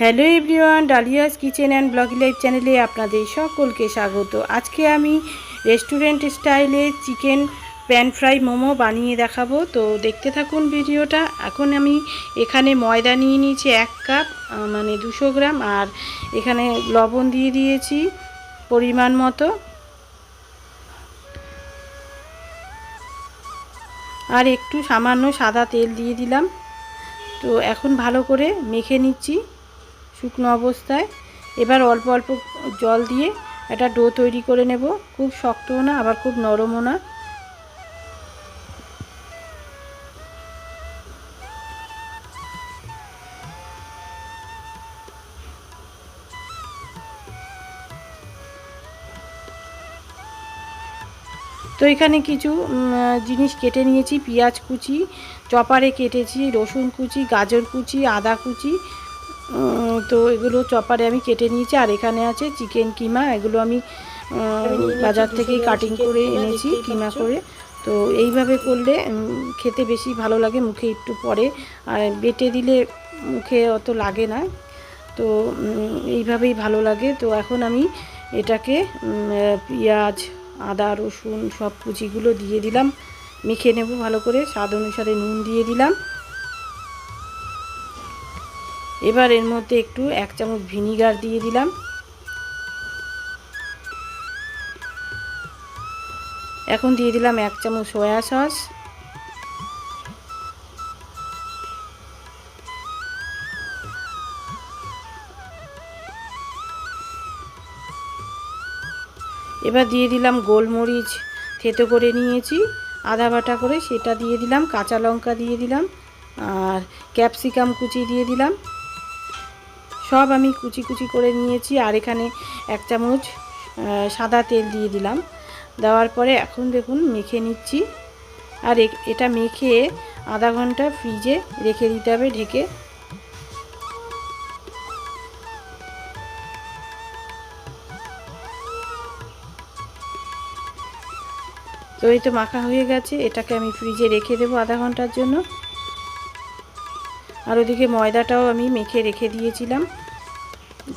Hello everyone, Dalia's kitchen and blog life চ্যানেলে আপনাদের সকলকে স্বাগত। আজকে আমি রেস্টুরেন্ট স্টাইলে চিকেন প্যান ফ্রাই মোমো বানিয়ে দেখাবো। তো দেখতে থাকুন ভিডিওটা। এখন আমি এখানে ময়দা নিয়ে নিয়েছি এক কাপ মানে দুশো গ্রাম, আর এখানে লবণ দিয়ে দিয়েছি পরিমাণ মতো। আর একটু সামান্য সাদা তেল দিয়ে দিলাম। তো এখন ভালো করে মেখে নিচ্ছি। শুকনো অবস্থায়। এবার অল্প অল্প জল দিয়ে একটা ডো তৈরি করে নেব। খুব শক্তও না, আবার খুব নরমও না। তো এখানে কিছু জিনিস কেটে নিয়েছি। পেঁয়াজ কুচি, চপারে কেটেছি, রসুন কুচি, গাজর কুচি, আদা কুচি তো এগুলো চপারে আমি কেটে নিয়েছি আর এখানে আছে চিকেন কিমা এগুলো আমি বাজার থেকেই কাটিং করে এনেছি কিমা করে। তো এইভাবে করলে খেতে বেশি ভালো লাগে মুখে একটু পরে আর বেটে দিলে মুখে অত লাগে না। তো এইভাবেই ভালো লাগে। তো এখন আমি এটাকে পেঁয়াজ আদা রসুন সব কুচিগুলো দিয়ে দিলাম। মেখে নেব ভালো করে স্বাদ অনুসারে নুন দিয়ে দিলাম। এবার এর মধ্যে একটু এক চামচ ভিনিগার দিয়ে দিলাম। এখন দিয়ে দিলাম এক চামচ সয়া সস। এবার দিয়ে দিলাম গোলমরিচ থেতো করে নিয়েছি। আদা বাটা করে সেটা দিয়ে দিলাম, কাঁচা লঙ্কা দিয়ে দিলাম, আর ক্যাপসিকাম কুচি দিয়ে দিলাম। সব আমি কুচি কুচি করে নিয়েছি আর এখানে এক চামচ সাদা তেল দিয়ে দিলাম। দেওয়ার পরে এখন দেখুন মেখে নিচ্ছি। আর এটা মেখে আধা ঘণ্টা ফ্রিজে রেখে দিতে হবে ঢেকে। তো এই তো মাখা হয়ে গেছে, এটাকে আমি ফ্রিজে রেখে দেবো আধা ঘণ্টার জন্য। আর ওদিকে ময়দাটাও আমি মেখে রেখে দিয়েছিলাম।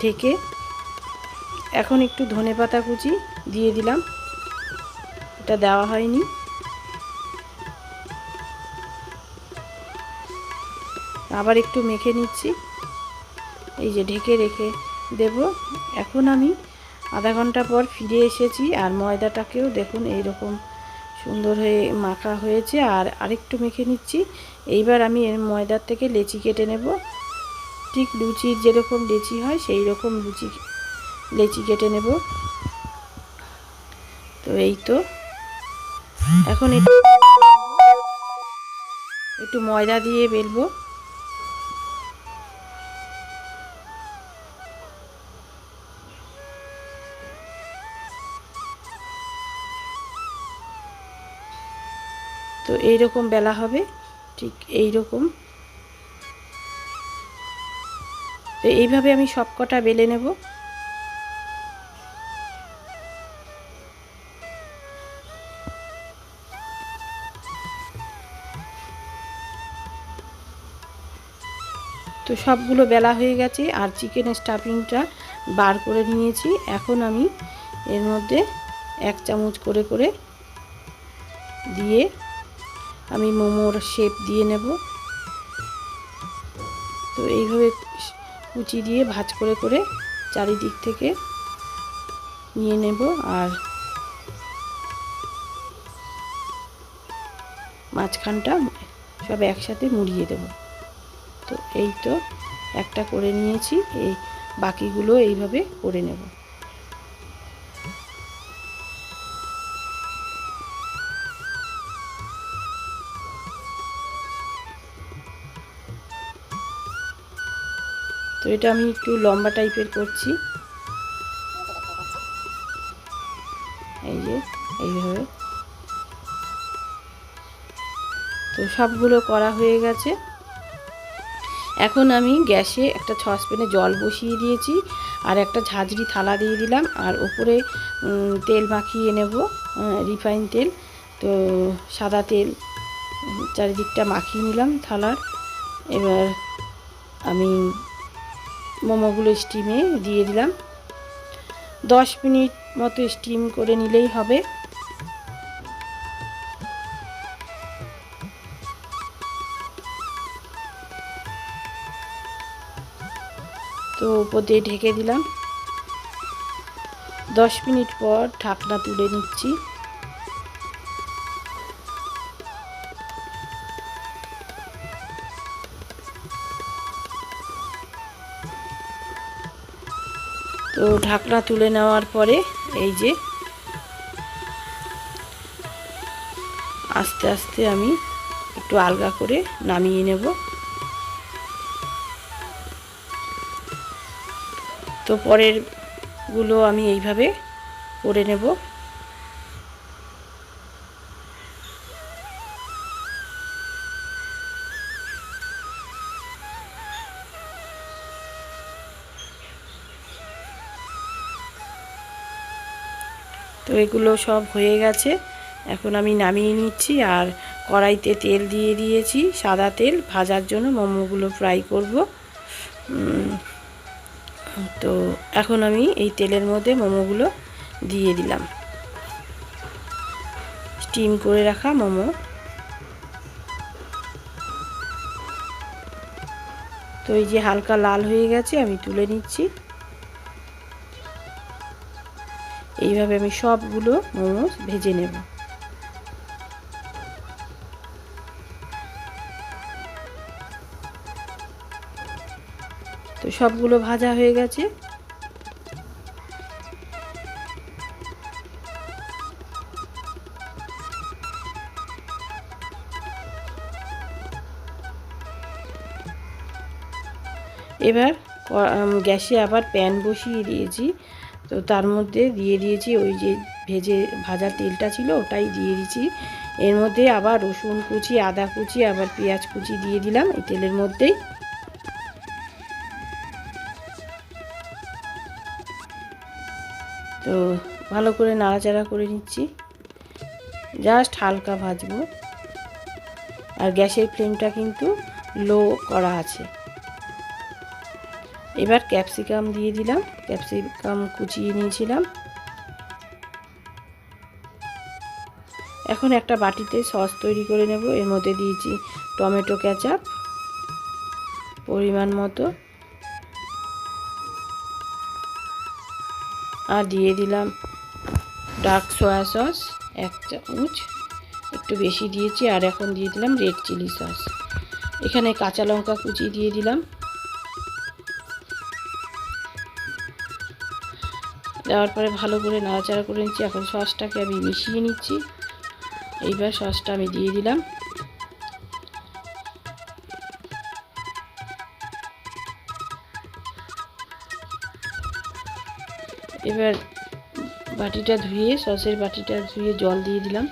ঢেকে এখন একটু ধনে পাতা কুচি দিয়ে দিলাম। এটা দেওয়া হয়নি। আবার একটু মেখে নিচ্ছি। এই যে ঢেকে রেখে দেব। এখন আমি আধা ঘণ্টা পর ফিরে এসেছি আর ময়দাটাকেও দেখুন এই রকম সুন্দর হয়ে মাখা হয়েছে। আর আরেকটু মেখে নিচ্ছি। এইবার আমি এর ময়দার থেকে লেচি কেটে নেব। ঠিক লুচির যেরকম লেচি হয় সেই রকম লুচি লেচি কেটে নেব। তো এই তো। এখন একটু ময়দা দিয়ে বেলবো। তো এই রকম বেলা হবে, ঠিক এই রকম তো এইভাবে আমি সব কটা বেলে নেব। তো সবগুলো বেলা হয়ে গেছে, আর চিকেন স্টাফিংটা বার করে নিয়েছি। এখন আমি এর মধ্যে এক চামচ করে করে দিয়ে আমি মোমোর শেপ দিয়ে নেব। তো এইভাবে কুচি দিয়ে ভাজ করে করে চারিদিক থেকে নিয়ে নেব আর মাঝখানটা সব একসাথে মুড়িয়ে দেব। তো এই তো একটা করে নিয়েছি, এই বাকিগুলো এইভাবে করে নেব। এটা আমি একটু লম্বা টাইপের করছি। এই যে, এইভাবে। তো সবগুলো করা হয়ে গেছে। এখন আমি গ্যাসে একটা সসপ্যানে জল বসিয়ে দিয়েছি আর একটা ঝাঁঝরি থালা দিয়ে দিলাম আর ওপরে তেল মাখিয়ে নেব রিফাইন তেল। তো সাদা তেল চারিদিকটা মাখিয়ে নিলাম থালার। এবার আমি মোমোগুলো স্টিমে দিয়ে দিলাম। দশ মিনিট মতো স্টিম করে নিলেই হবে। তো উপর দিয়ে ঢেকে দিলাম। দশ মিনিট পর ঢাকনা তুলে নিচ্ছি। তো ঢাকনা তুলে নেওয়ার পরে এই যে আস্তে আস্তে আমি একটু আলগা করে নামিয়ে নেব। তো পরেরগুলো আমি এইভাবে করে নেব। তো এগুলো সব হয়ে গেছে। এখন আমি নামিয়ে নিচ্ছি আর কড়াইতে তেল দিয়ে দিয়েছি, সাদা তেল। ভাজার জন্য মোমোগুলো ফ্রাই করব। তো এখন আমি এই তেলের মধ্যে মোমোগুলো দিয়ে দিলাম। স্টিম করে রাখা মোমো। তো এই যে হালকা লাল হয়ে গেছে, আমি তুলে নিচ্ছি। এইভাবে আমি সবগুলো মোমোস ভেজে নেব। তো সবগুলো ভাজা হয়ে গেছে। এবার গ্যাসে আবার প্যান বসিয়ে দিয়েছি। তো তার মধ্যে দিয়ে দিয়েছি ওই যে ভেজে ভাজা তেলটা ছিল, ওটাই দিয়ে দিয়েছি। এর মধ্যে আবার রসুন কুচি, আদা কুচি, আবার পেঁয়াজ কুচি দিয়ে দিলাম এই তেলের মধ্যেই। তো ভালো করে নাড়াচাড়া করে নিচ্ছি। জাস্ট হালকা ভাজবো। আর গ্যাসের ফ্লেমটা কিন্তু লো করা আছে। এবার ক্যাপসিকাম দিয়ে দিলাম, ক্যাপসিকাম কুচিয়ে নিয়েছিলাম। এখন একটা বাটিতে সস তৈরি করে নেব, এর মধ্যে দিয়েছি টমেটো ক্যাচাপ পরিমাণ মতো। আর দিয়ে দিলাম ডার্ক সয়া সস এক চামচ। একটু বেশি দিয়েছি, আর এখন দিয়ে দিলাম রেড চিলি সস। এখানে কাঁচা লঙ্কা কুচি দিয়ে দিলাম। দেওয়ার পরে ভালো করে নাড়াচাড়া করে নিচ্ছি। এখন সসটাকে আমি মিশিয়ে নিচ্ছি। এইবার সসটা আমি দিয়ে দিলাম। এবার বাটিটা ধুয়ে, সসের বাটিটা ধুয়ে জল দিয়ে দিলাম।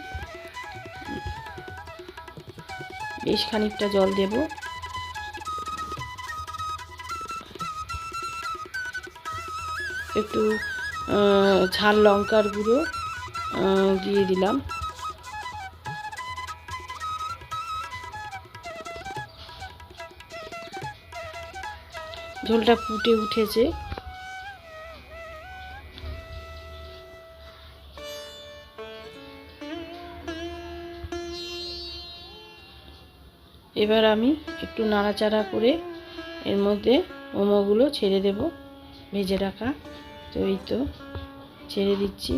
বেশ খানিকটা জল দেব। একটু ঝাল লঙ্কার গুঁড়ো দিয়ে দিলাম। ঝোলটা ফুটে উঠেছে। এবার আমি একটু নাড়াচাড়া করে এর মধ্যে মোমোগুলো ছেড়ে দেব, ভেজে রাখা। তো এই তো ছেড়ে দিচ্ছি।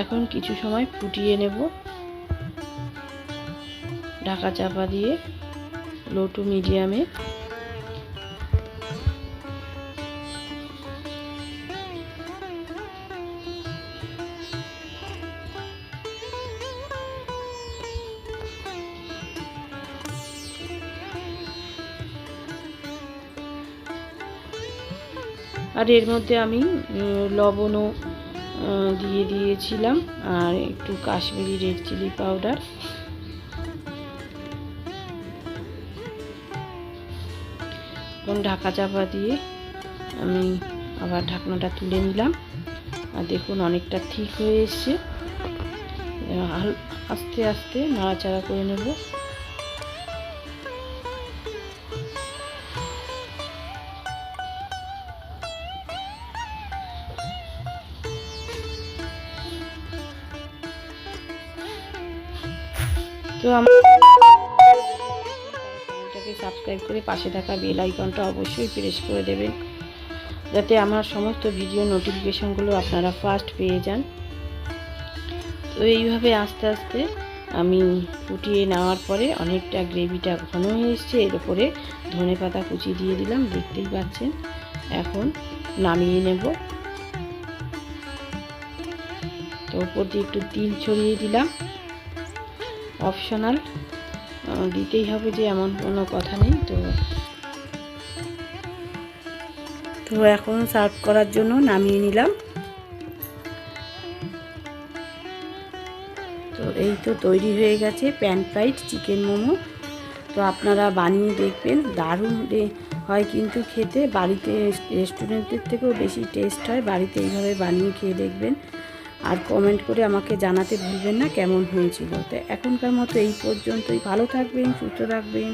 এখন কিছু সময় ফুটিয়ে নেব। ঢাকা চাপা দিয়ে লো টু মিডিয়ামে আর এর মধ্যে আমি লবণও দিয়ে দিয়েছিলাম। আর একটু কাশ্মীরি রেড চিলি পাউডার। এখন ঢাকা চাপা দিয়ে আমি আবার ঢাকনাটা তুলে নিলাম। আর দেখুন, অনেকটা ঠিক হয়ে এসছে। আস্তে আস্তে নাড়াচাড়া করে নেব। তো চ্যানেলটাকে সাবস্ক্রাইব করে পাশে থাকা বেল আইকনটা অবশ্যই প্রেস করে দেবেন, যাতে আমার সমস্ত ভিডিও নোটিফিকেশানগুলো আপনারা ফার্স্ট পেয়ে যান। তো এইভাবে আস্তে আস্তে আমি ফুটিয়ে নেওয়ার পরে অনেকটা গ্রেভিটা ঘন হয়ে এসছে, এর উপরে ধনে পাতা কুচি দিয়ে দিলাম, দেখতেই পাচ্ছেন। এখন নামিয়ে নেব। তো ওপর দিয়ে একটু তিল ছড়িয়ে দিলাম। অপশনাল দিতেই হবে যে এমন কোনো কথা নেই, তো তো এখন সার্ভ করার জন্য নামিয়ে নিলাম। তো এই তো তৈরি হয়ে গেছে প্যান ফ্রাইড চিকেন মোমো। তো আপনারা বানিয়ে দেখবেন, দারুণ হয় কিন্তু খেতে। বাড়িতে রেস্টুরেন্টের থেকেও বেশি টেস্ট হয়, বাড়িতে এইভাবে বানিয়ে খেয়ে দেখবেন। আর কমেন্ট করে আমাকে জানাতে ভুলবেন না কেমন হয়েছিল। তো এখনকার মতো এই পর্যন্তই। ভালো থাকবেন, সুস্থ থাকবেন।